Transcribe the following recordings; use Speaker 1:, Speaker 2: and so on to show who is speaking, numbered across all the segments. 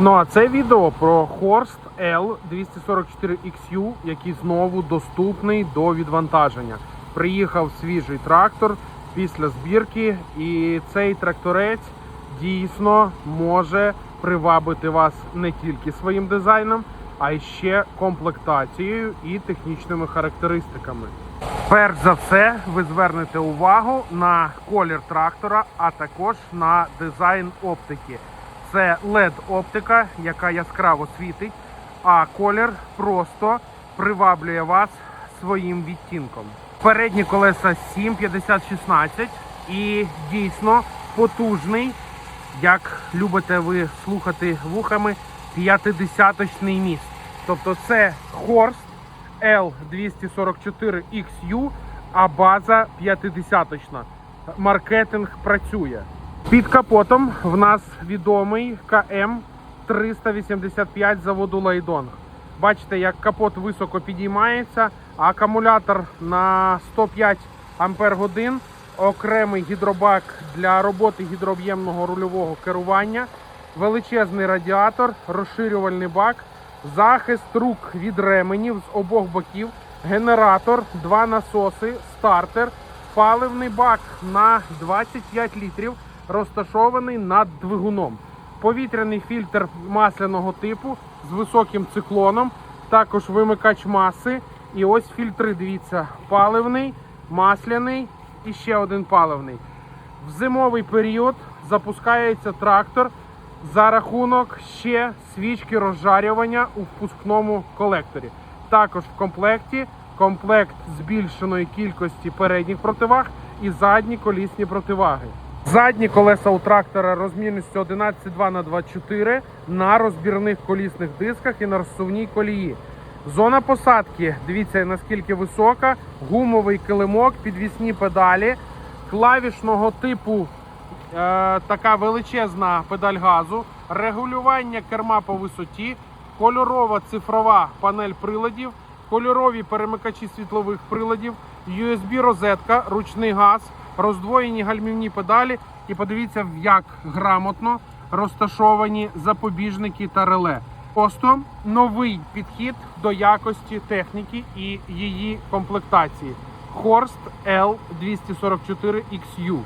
Speaker 1: Ну а це відео про Horst L244XU, який знову доступний до відвантаження. Приїхав свіжий трактор після збірки, і цей тракторець дійсно може привабити вас не тільки своїм дизайном, а й ще комплектацією і технічними характеристиками. Перш за все, ви звернете увагу на колір трактора, а також на дизайн оптики. Це led оптика, яка яскраво світить, а колір просто приваблює вас своїм відтінком. Передні колеса 75016 і дійсно потужний, як любите ви слухати вухами, п'ятидесяточний міст. Тобто це Horst L244XU, а база 50-точна. Маркетинг працює. Під капотом в нас відомий КМ 385 заводу Лайдонг. Бачите, як капот високо підіймається, а акумулятор на 105 ампер окремий гідробак для роботи гідрооб'ємного рульового керування, величезний радіатор, розширювальний бак, захист рук від ременів з обох боків, генератор, два насоси, стартер, паливний бак на 25 літрів, розташований над двигуном. Повітряний фільтр масляного типу з високим циклоном, також вимикач маси. І ось фільтри, дивіться, паливний, масляний і ще один паливний. В зимовий період запускається трактор за рахунок ще свічки розжарювання у впускному колекторі. Також в комплекті комплект збільшеної кількості передніх противаг і задні колісні противаги. Задні колеса у трактора розмірністю 11,2 на 24 на розбірних колісних дисках і на розсувній колії. Зона посадки, дивіться наскільки висока, гумовий килимок, підвісні педалі, клавішного типу е, така величезна педаль газу, регулювання керма по висоті, кольорова цифрова панель приладів, кольорові перемикачі світлових приладів, USB розетка, ручний газ, роздвоєні гальмівні педалі. І подивіться, як грамотно розташовані запобіжники та реле. Просто новий підхід до якості техніки і її комплектації. Horst L244XU.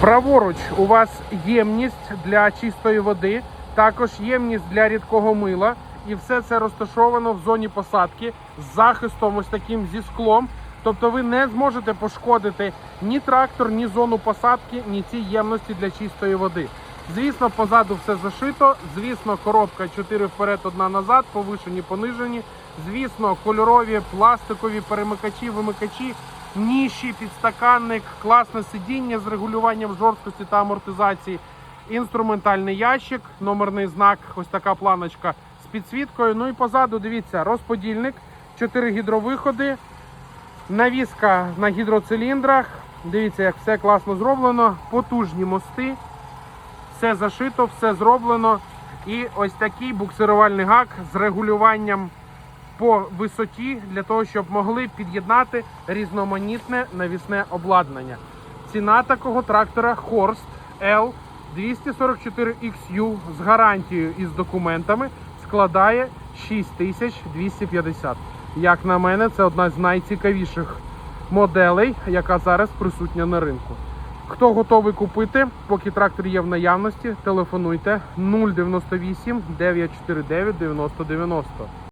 Speaker 1: Праворуч у вас ємність для чистої води, також ємність для рідкого мила. І все це розташовано в зоні посадки з захистом ось таким зі склом. Тобто ви не зможете пошкодити ні трактор, ні зону посадки, ні ці ємності для чистої води. Звісно, позаду все зашито. Звісно, коробка 4 вперед, одна назад, повишені, понижені. Звісно, кольорові пластикові перемикачі, вимикачі, ніші, підстаканник, класне сидіння з регулюванням жорсткості та амортизації. Інструментальний ящик, номерний знак, ось така планочка з підсвіткою. Ну і позаду, дивіться, розподільник, 4 гідровиходи, навіска на гідроциліндрах. Дивіться, як все класно зроблено, потужні мости. Все зашито, все зроблено. І ось такий буксирувальний гак з регулюванням по висоті для того, щоб могли під'єднати різноманітне навісне обладнання. Ціна такого трактора Horst L 244XU з гарантією і з документами складає 6250. Як на мене, це одна з найцікавіших моделей, яка зараз присутня на ринку. Хто готовий купити, поки трактор є в наявності, телефонуйте 098 949 9090.